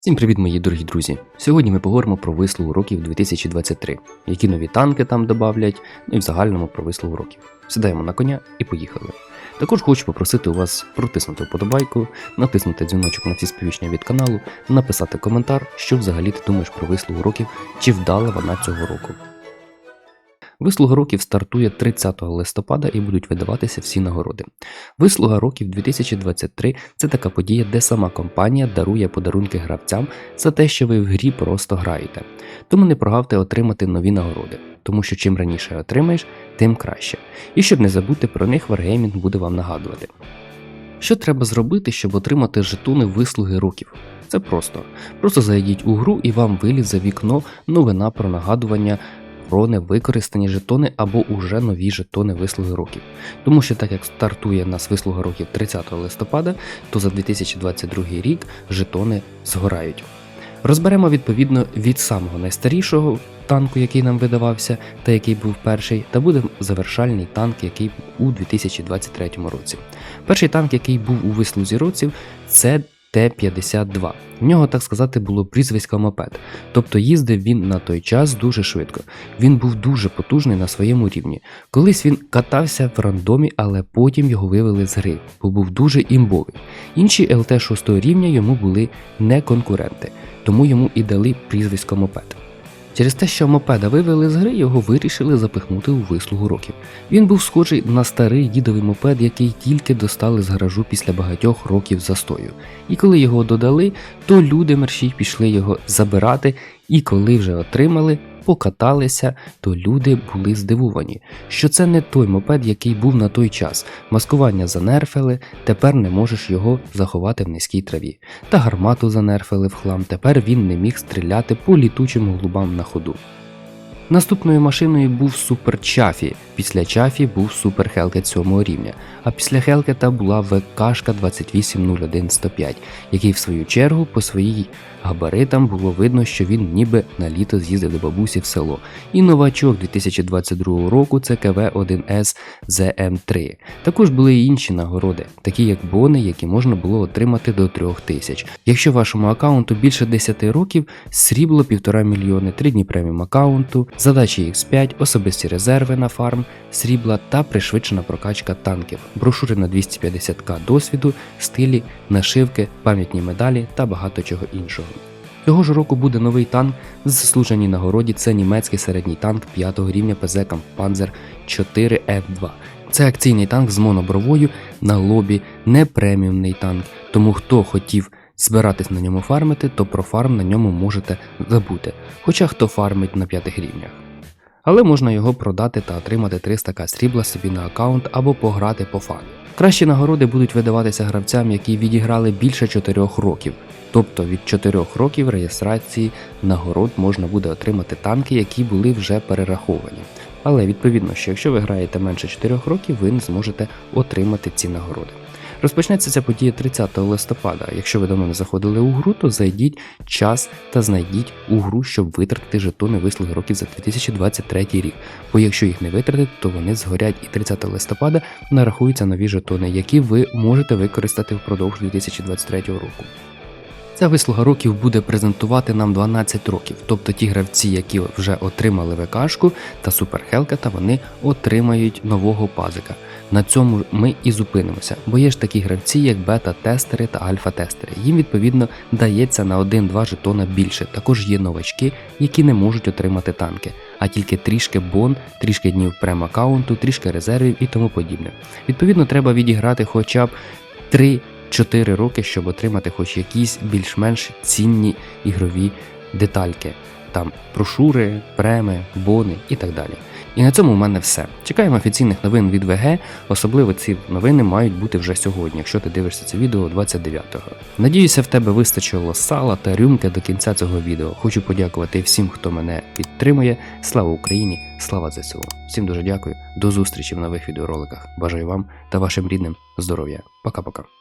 Всім привіт, мої дорогі друзі! Сьогодні ми поговоримо про вислугу років 2023, які нові танки там додавлять, ну і в загальному про вислугу років. Сідаємо на коня і поїхали. Також хочу попросити у вас протиснути вподобайку, натиснути дзвіночок на всі сповіщення від каналу, написати коментар, що взагалі ти думаєш про вислугу років, чи вдала вона цього року. Вислуга років стартує 30 листопада і будуть видаватися всі нагороди. Вислуга років 2023 це така подія, де сама компанія дарує подарунки гравцям за те, що ви в грі просто граєте. Тому не прогавте отримати нові нагороди, тому що чим раніше отримаєш, тим краще. І щоб не забути про них, Wargaming буде вам нагадувати. Що треба зробити, щоб отримати жетони вислуги років? Це просто. Просто зайдіть у гру і вам вилізе вікно новина про нагадування про невикористані жетони або уже нові жетони вислуги років. Тому що так як стартує нас вислуга років 30 листопада, то за 2022 рік жетони згорають. Розберемо відповідно від самого найстарішого танку, який нам видавався, та який був перший, та буде завершальний танк, який був у 2023 році. Перший танк, який був у вислузі роців, це Т-52. В нього, так сказати, було прізвисько мопед, тобто їздив він на той час дуже швидко. Він був дуже потужний на своєму рівні. Колись він катався в рандомі, але потім його вивели з гри, бо був дуже імбовий. Інші ЛТ 6 рівня йому були не конкуренти, тому йому і дали прізвисько мопед. Через те, що мопеда вивели з гри, його вирішили запихнути у вислугу років. Він був схожий на старий дідовий мопед, який тільки достали з гаражу після багатьох років застою. І коли його додали, то люди мерщій пішли його забирати, і коли вже отримали, покаталися, то люди були здивовані, що це не той мопед, який був на той час. Маскування занерфили, тепер не можеш його заховати в низькій траві. Та гармату занерфили в хлам, тепер він не міг стріляти по літучим голубам на ходу. Наступною машиною був Супер Чафі. Після Чафі був Супер Хелкет 7 рівня, а після Хелкета була ВКшка 2801105, який в свою чергу по своїй габаритам було видно, що він ніби на літо з'їздив до бабусі в село. І новачок 2022 року це КВ-1С ЗМ3. Також були і інші нагороди, такі як бони, які можна було отримати до 3000. Якщо вашому аккаунту більше 10 років, срібло 1,5 мільйони, 3 дні преміум аккаунту, задачі X5, особисті резерви на фарм, срібла та пришвидшена прокачка танків, брошури на 250к досвіду, стилі, нашивки, пам'ятні медалі та багато чого іншого. Цього ж року буде новий танк з заслуженій нагороді. Це німецький середній танк 5 рівня ПЗ Kampfpanzer 4 F2. Це акційний танк з монобровою на лобі, не преміумний танк. Тому хто хотів збиратись на ньому фармити, то про фарм на ньому можете забути. Хоча хто фармить на п'ятих рівнях. Але можна його продати та отримати 300к срібла собі на аккаунт або пограти по фану. Кращі нагороди будуть видаватися гравцям, які відіграли більше 4 років. Тобто від 4 років реєстрації нагород можна буде отримати танки, які були вже перераховані. Але відповідно, що якщо ви граєте менше 4 років, ви не зможете отримати ці нагороди. Розпочнеться ця подія 30 листопада. Якщо ви давно не заходили у гру, то зайдіть час та знайдіть у гру, щоб витратити жетони вислуги років за 2023 рік. Бо якщо їх не витратити, то вони згорять і 30 листопада нарахуються нові жетони, які ви можете використати впродовж 2023 року. Ця вислуга років буде презентувати нам 12 років, тобто ті гравці, які вже отримали ВКшку та Суперхелкета, вони отримають нового пазика. На цьому ми і зупинимося, бо є ж такі гравці, як бета-тестери та альфа-тестери. Їм відповідно дається на 1-2 жетона більше. Також є новачки, які не можуть отримати танки, а тільки трішки бон, трішки днів прем-аккаунту, трішки резервів і тому подібне. Відповідно, треба відіграти хоча б 3 4 роки, щоб отримати хоч якісь більш-менш цінні ігрові детальки, там брошури, преми, бони і так далі. І на цьому в мене все. Чекаємо офіційних новин від ВГ, особливо ці новини мають бути вже сьогодні, якщо ти дивишся це відео 29-го. Надіюся, в тебе вистачило сала та рюмки до кінця цього відео. Хочу подякувати всім, хто мене підтримує. Слава Україні, слава ЗСУ. Всім дуже дякую, до зустрічі в нових відеороликах. Бажаю вам та вашим рідним здоров'я. Пока-пока.